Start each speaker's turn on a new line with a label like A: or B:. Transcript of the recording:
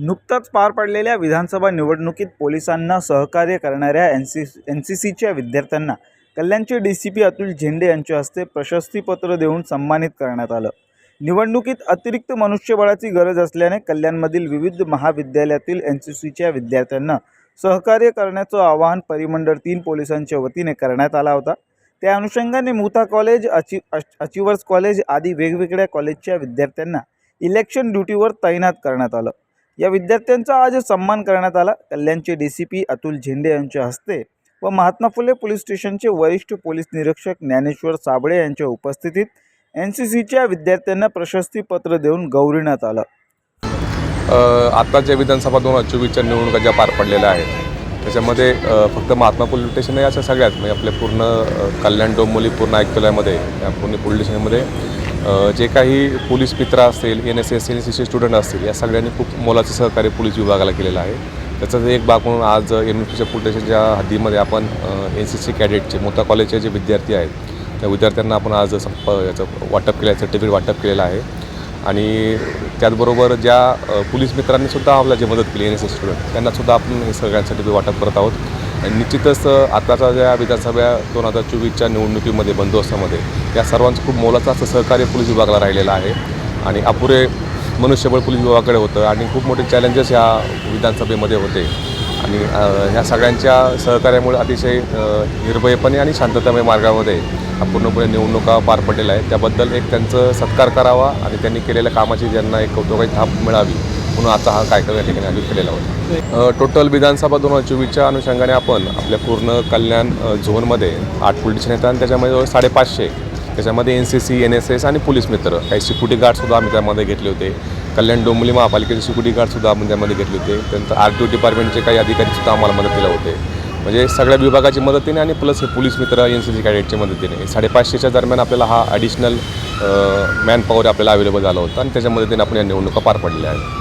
A: नुकताच पार पडलेल्या विधानसभा निवडणुकीत पोलिसांना सहकार्य करणाऱ्या एन सी एन सी सीच्या विद्यार्थ्यांना कल्याणचे D C P Atul Zende यांच्या हस्ते प्रशस्तीपत्र देऊन सन्मानित करण्यात आलं. निवडणुकीत अतिरिक्त मनुष्यबळाची गरज असल्याने कल्याणमधील विविध महाविद्यालयातील एन सी सीच्या विद्यार्थ्यांना सहकार्य करण्याचं आवाहन परिमंडळ तीन पोलिसांच्या वतीने करण्यात आला होता. त्या अनुषंगाने मुथा कॉलेज अचि अचिवर्स कॉलेज आदी वेगवेगळ्या कॉलेजच्या विद्यार्थ्यांना इलेक्शन ड्युटीवर तैनात करण्यात आलं. या विद्यार्थ्यांचा आज सन्मान करण्यात आला. कल्याणचे D C P Atul Zende यांच्या हस्ते व महात्मा फुले पोलीस स्टेशनचे वरिष्ठ पोलीस निरीक्षक ज्ञानेश्वर साबळे यांच्या उपस्थितीत एन सी सीच्या विद्यार्थ्यांना प्रशस्तीपत्र देऊन गौरविण्यात आलं.
B: आत्ताच्या विधानसभा दोन हजार चोवीसच्या निवडणुका ज्या पार पडलेल्या आहेत त्याच्यामध्ये फक्त महात्मा पोलीस स्टेशन नाही अशा सगळ्यात म्हणजे आपल्या पूर्ण कल्याण डोंबोली पूर्ण आयुक्तालयामध्ये या पूर्ण पोलीस स्टेशनमध्ये जे काही पोलीस मित्र असतील N S S N S C student असतील या सगळ्यांनी खूप मोलाचं सहकार्य पोलीस विभागाला केलेलं आहे. त्याचाच एक भाग म्हणून आज एम एस सीच्या पोलीस स्टेशनच्या हद्दीमध्ये आपण एन सी सी कॅडेटचे मोठा कॉलेजचे जे विद्यार्थी आहेत त्या विद्यार्थ्यांना आपण आज संप याचं वाटप केलं आहे सर्टिफिकेट वाटप केलेलं आहे. आणि त्याचबरोबर ज्या पोलीस मित्रांनी सुद्धा आपल्याला जी मदत केली एन एस एस स्टुडंट त्यांनासुद्धा आपण हे सगळ्यांसाठी वाटप करत आहोत. निश्चितच आत्ताच्या आताच्या ज्या विधानसभा दोन हजार चोवीसच्या निवडणुकीमध्ये बंदोबस्तामध्ये या सर्वांचं खूप मोलाचं असं सहकार्य पोलीस विभागाला राहिलेलं आहे. आणि अपुरे मनुष्यबळ पोलीस विभागाकडे होतं आणि खूप मोठे चॅलेंजेस ह्या विधानसभेमध्ये होते. आणि ह्या सगळ्यांच्या सहकार्यामुळे अतिशय निर्भयपणे आणि शांततामय मार्गामध्ये पूर्णपणे निवडणुका पार पडलेल्या आहेत. त्याबद्दल एक त्यांचं सत्कार करावा आणि त्यांनी केलेल्या कामाची ज्यांना एक कौतुकाची थाप मिळावी म्हणून आता हा कार्यक्रम या ठिकाणी आयोजित केलेला होता. टोटल विधानसभा दोन हजार चोवीसच्या अनुषंगाने आपण आपल्या पूर्ण कल्याण झोनमध्ये आठ पोलीस येतात आणि त्याच्यामध्ये जवळ साडेपाचशे त्याच्यामध्ये N C C N S S आणि पोलीस मित्र. काही सिक्युरिटी गार्डसुद्धा आम्ही त्यामध्ये घेतले होते. कल्याण डोंबिवली महापालिकेचे सिक्युरिटी गार्डसुद्धा आपण त्यामध्ये घेतले होते. त्यानंतर आर टी ओ डिपार्टमेंटचे काही अधिकारीसुद्धा आम्हाला मदत केलं होते म्हणजे सगळ्या विभागाची मदतीने आणि प्लस हे पोलीस मित्र एन सी सी कॅडेटच्या मदतीने. साडेपाचशेच्या दरम्यान आपल्याला हा ॲडिशनल मॅन पॉवर आपल्याला अवेलेबल झाला होता आणि त्याच्या मदतीने आपण या निवडणुका पार पडल्या आहेत.